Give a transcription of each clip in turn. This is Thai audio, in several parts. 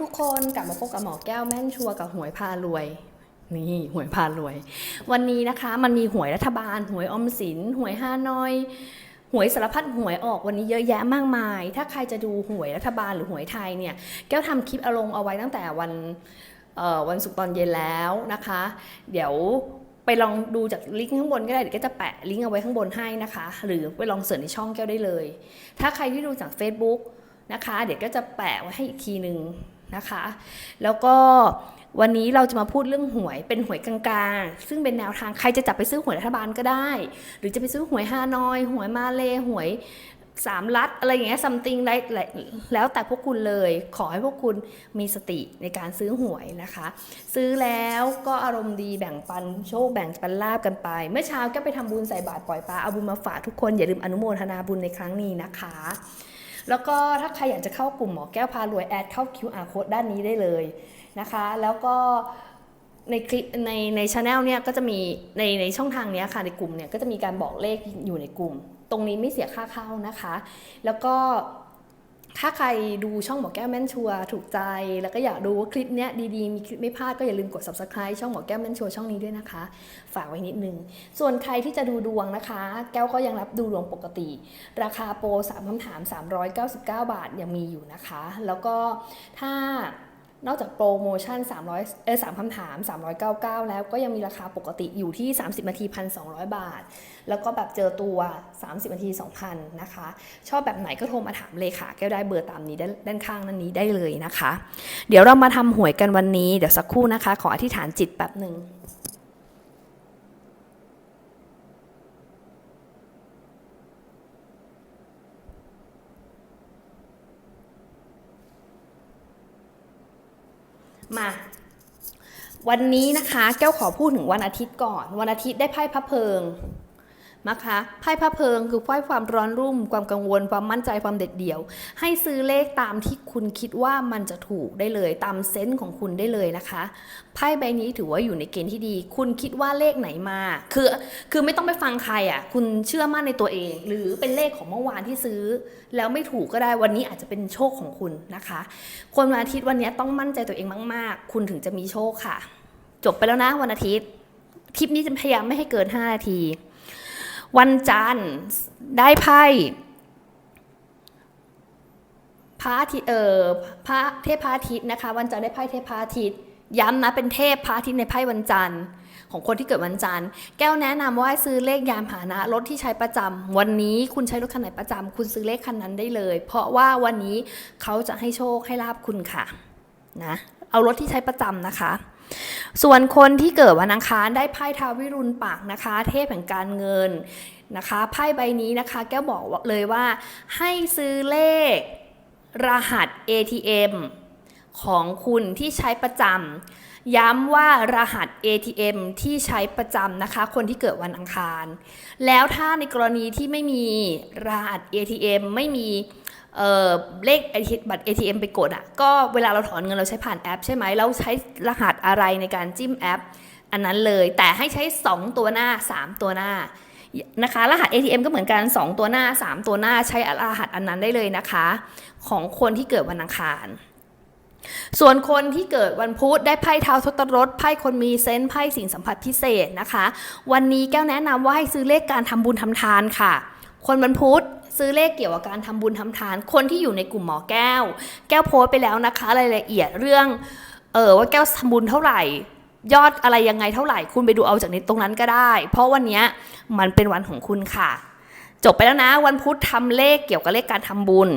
ทุกคนกลับมาพบกับหมอแก้วแม่นชัวร์กับหวยพารวย นี่หวยพารวย วันนี้นะคะมันมีหวยรัฐบาล หวยอมสิน หวยฮานอย หวยสารพัดหวยออกวันนี้เยอะแยะมากมาย ถ้าใครจะดูหวยรัฐบาลหรือหวยไทยเนี่ยแก้วทำคลิปเอาลงเอาไว้ตั้งแต่วันวันศุกร์ตอนเย็นแล้วนะคะ เดี๋ยวไปลองดูจากลิงก์ข้างบนก็ได้เดี๋ยวก็จะแปะลิงก์เอาไว้ข้างบนให้นะคะ หรือไปลองเสิร์ชในช่องแก้วได้เลย ถ้าใครที่ดูจาก Facebook นะคะ เดี๋ยวก็จะแปะไว้ให้อีกทีหนึ่ง นะคะ แล้วก็วันนี้เราจะมาพูดเรื่องหวยเป็นหวยกลางๆ ซึ่งเป็นแนวทางใครจะจับไปซื้อหวยรัฐบาลก็ได้ หรือจะไปซื้อหวยฮานอย หวยมาเลหวยสามลัดอะไรอย่างเงี้ยซัมติงไรแล้วแต่พวกคุณเลย ขอให้พวกคุณมีสติในการซื้อหวยนะคะ ซื้อแล้วก็อารมณ์ดีแบ่งปันโชคแบ่งปันลาบกันไป เมื่อเช้าก็ไปทำบุญใส่บาตรปล่อยปลาเอาบุญมาฝากทุกคนอย่าลืมอนุโมทนาบุญในครั้งนี้นะคะ แล้วก็ถ้าใครอยากจะเข้ากลุ่มหมอแก้วพารวยแอดเข้า QR code ด้านนี้ได้เลยนะคะ แล้วก็ในคลิปในในชาแนลเนี่ยก็จะมีในในช่องทางเนี้ยค่ะในกลุ่มเนี่ยก็จะมีการบอกเลขอยู่ในกลุ่ม ตรงนี้ไม่เสียค่าเข้านะคะ แล้วก็ ถ้าใครดูช่องหมอแก้วแม่นชัวถูกใจ แล้วก็อยากดูว่าคลิปเนี้ยดีๆ มีคลิปไม่พลาดก็อย่าลืมกด subscribe ช่องหมอแก้วแม่นชัวช่องนี้ด้วยนะคะ ฝากไว้นิดนึง ส่วนใครที่จะดูดวงนะคะ แก้วก็ยังรับดูดวงปกติ ราคาโปร3คำถาม 399 บาทยังมีอยู่นะคะ แล้วก็ถ้า นอกจากโปรโมชั่น 300 เออ3คำถาม 399 แล้วก็ยังมีราคาปกติอยู่ที่ 30 นาที 1,200 บาท แล้วก็แบบเจอตัว 30 นาที 2,000 นะคะ ชอบแบบไหนก็โทรมาถามเลยค่ะ แก้วได้เบอร์ตามนี้ด้านดานข้างนั้นนี้ได้เลยนะคะ เดี๋ยวเรามาทำหวยกันวันนี้ เดี๋ยวสักครู่นะคะ ขออธิษฐานจิตแป๊บหนึ่ง มา วันนี้นะคะ แก้วขอพูดถึงวันอาทิตย์ก่อน วันอาทิตย์ได้ไพ่พระเพิง นะคะไพ่พระเพิงคือไพ่ความร้อนรุ่ม ความกังวล ความมั่นใจความเด็ดเดี่ยว ให้ซื้อเลขตามที่คุณคิดว่ามันจะถูกได้เลยตามเซนส์ของคุณได้เลยนะคะไพ่ใบนี้ถือว่าอยู่ในเกณฑ์ที่ดี คุณคิดว่าเลขไหนมา คือคือไม่ต้องไปฟังใครอะคุณเชื่อมั่นในตัวเอง หรือเป็นเลขของเมื่อวานที่ซื้อ แล้วไม่ถูกก็ได้วันนี้อาจจะเป็นโชคของคุณนะคะ คนวันอาทิตย์วันนี้ต้องมั่นใจตัวเองมาก ๆ คุณถึงจะมีโชคค่ะ จบไปแล้วนะวันอาทิตย์คลิปนี้จะพยายามไม่ให้เกิน 5 นาที วันจันทร์ได้ไพ่พระอาทิตย์เออพระเทพพระอาทิตย์นะคะ วันจันทร์ได้ไพ่เทพพระอาทิตย์ย้ำนะเป็นเทพพระอาทิตย์ในไพ่วันจันทร์ของคนที่เกิดวันจันทร์ แก้วแนะนำว่าซื้อเลขยานพาหนะรถที่ใช้ประจำวันนี้คุณใช้รถคันไหนประจำคุณซื้อเลขคันนั้นได้เลย เพราะว่าวันนี้เขาจะให้โชคให้ลาบคุณค่ะนะเอารถที่ใช้ประจำนะคะ ส่วนคนที่เกิดวันอังคารได้ไพ่ทาวิรุณปากนะคะ เทพแห่งการเงินนะคะ ไพ่ใบนี้นะคะแก้วบอกเลยว่าให้ซื้อเลขรหัส ATM ของคุณที่ใช้ประจำย้ำว่ารหัส ATM ที่ใช้ประจำนะคะ คนที่เกิดวันอังคาร แล้วถ้าในกรณีที่ไม่มีรหัส ATM ไม่มี เอ่อเลขบัตร ATM ไปกดอะก็เวลาเราถอนเงินเราใช้ผ่านแอป ใช่ไหมเราใช้รหัสอะไรในการจิ้มแอป อันนั้นเลยแต่ให้ใช้ 2 ตัวหน้า 3 ตัวหน้านะคะรหัส ATM ก็เหมือนกัน 2 ตัวหน้า 3 ตัวหน้าใช้รหัสอันนั้นได้เลยนะคะ ของคนที่เกิดวันอังคาร ส่วนคนที่เกิดวันพุธได้ไพ่เท้าทศรถไพ่คนมีเซนส์ไพ่สิ่งสัมผัสพิเศษนะคะ วันนี้แก้วแนะนำว่าให้ซื้อเลขการทำบุญทำทานค่ะ คนวันพุธซื้อเลขเกี่ยวกับการทำบุญทำทาน คนที่อยู่ในกลุ่มหมอแก้ว แก้วโพสไปแล้วนะคะรายละเอียดเรื่อง เออว่าแก้วทำบุญเท่าไหร่ ยอดอะไรยังไงเท่าไหร่ คุณไปดูเอาจากในตรงนั้นก็ได้ เพราะวันนี้มันเป็นวันของคุณค่ะ จบไปแล้วนะ วันพุธทำเลขเกี่ยวกับเลขการทำบุญ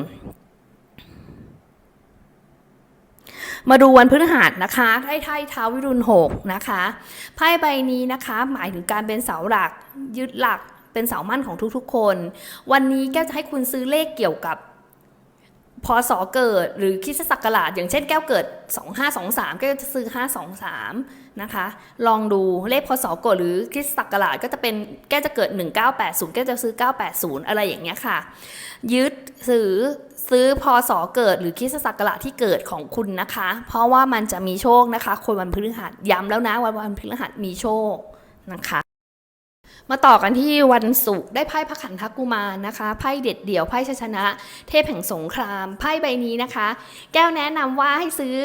มาดูวันพฤหัสนะคะไพ่ไทยท้าวิรุณหกนะคะไพ่ใบนี้นะคะ หมายถึงการเป็นเสาหลักยึดหลัก เป็นเสามั่นของทุกๆคน วันนี้แก้วจะให้คุณซื้อเลขเกี่ยวกับพศเกิดหรือคริสศักราชอย่างเช่นแก้วเกิด 2523ก็จะซื้อ 523 นะคะ ลองดูเลขพศเกิดหรือคริสศักราชก็จะเป็นแก้วจะเกิด 1980 แก้วจะซื้อ 980 อะไรอย่างเงี้ยค่ะ ยึดซื้อซื้อพศเกิดหรือคริสศักราชที่เกิดของคุณนะคะ เพราะว่ามันจะมีโชคนะคะ คนวันพฤหัสย้ำแล้วนะวันวันพฤหัสมีโชคนะคะ มาต่อกันที่วันศุกร์ได้ไพ่พระขันธกุมารนะคะ ไพ่เด็ดเดี่ยวไพ่ชชนะ เทพแห่งสงคราม ไพ่ใบนี้นะคะ แก้วแนะนำว่าให้ซื้อ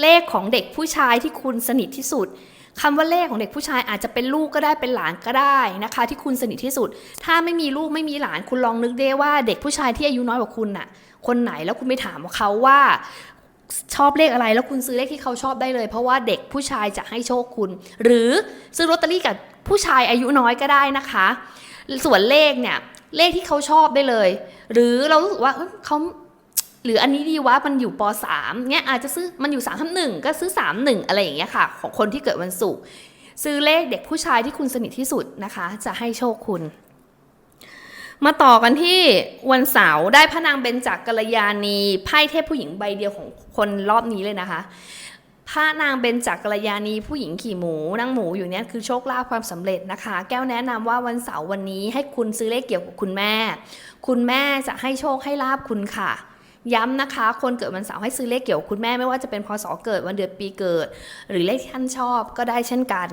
เลขของเด็กผู้ชายที่คุณสนิทที่สุดคำว่าเลขของเด็กผู้ชายอาจจะเป็นลูกก็ได้เป็นหลานก็ได้นะคะ ที่คุณสนิทที่สุด ถ้าไม่มีลูกไม่มีหลานคุณลองนึกได้ว่าเด็กผู้ชายที่อายุน้อยกว่าคุณน่ะ คนไหนแล้วคุณไปถามเขาว่าชอบเลขอะไรแล้วคุณซื้อเลขที่เขาชอบได้เลย เพราะว่าเด็กผู้ชายจะให้โชคคุณ หรือซื้อลอตเตอรี่กับ ผู้ชายอายุน้อยก็ได้นะคะ ส่วนเลขเนี่ยเลขที่เขาชอบได้เลย หรือเรารู้สึกว่าเขาหรืออันนี้ดีว่ามันอยู่ป .3 เนี่ยอาจจะซื้อมันอยู่3ามหนึ่งก็ซื้อ3 1อะไรอย่างเงี้ยค่ะ ของคนที่เกิดวันศุกร์ซื้อเลขเด็กผู้ชายที่คุณสนิทที่สุดนะคะ จะให้โชคคุณ มาต่อกันที่วันเสาร์ได้พระนางเบญจกัลยาณีไพ่เทพผู้หญิงใบเดียวของคนรอบนี้เลยนะคะ พระนางเบญจกัลยาณีผู้หญิงขี่หมูนั่งหมูอยู่เนี่ยคือโชคลาภความสำเร็จนะคะ แก้วแนะนำว่าวันเสาร์วันนี้ให้คุณซื้อเลขเกี่ยวกับคุณแม่ คุณแม่จะให้โชคให้ลาบคุณค่ะ ย้ำนะคะ คนเกิดวันเสาร์ให้ซื้อเลขเกี่ยวกับคุณแม่ไม่ว่าจะเป็นพศเกิดวันเดือนปีเกิด หรือเลขที่ท่านชอบก็ได้เช่นกัน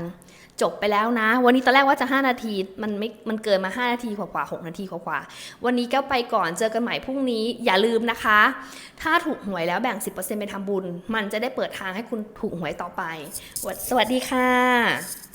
จบไปแล้วนะ วันนี้ตอนแรกว่าจะ 5 นาที มันไม่ มันเกินมา 5 นาทีกว่าๆ6นาทีกว่าๆวันนี้ก็ไปก่อน เจอกันใหม่พรุ่งนี้ อย่าลืมนะคะ ถ้าถูกหวยแล้วแบ่ง 10%ไปทำบุญ มันจะได้เปิดทางให้คุณถูกหวยต่อไป สวัสดีค่ะ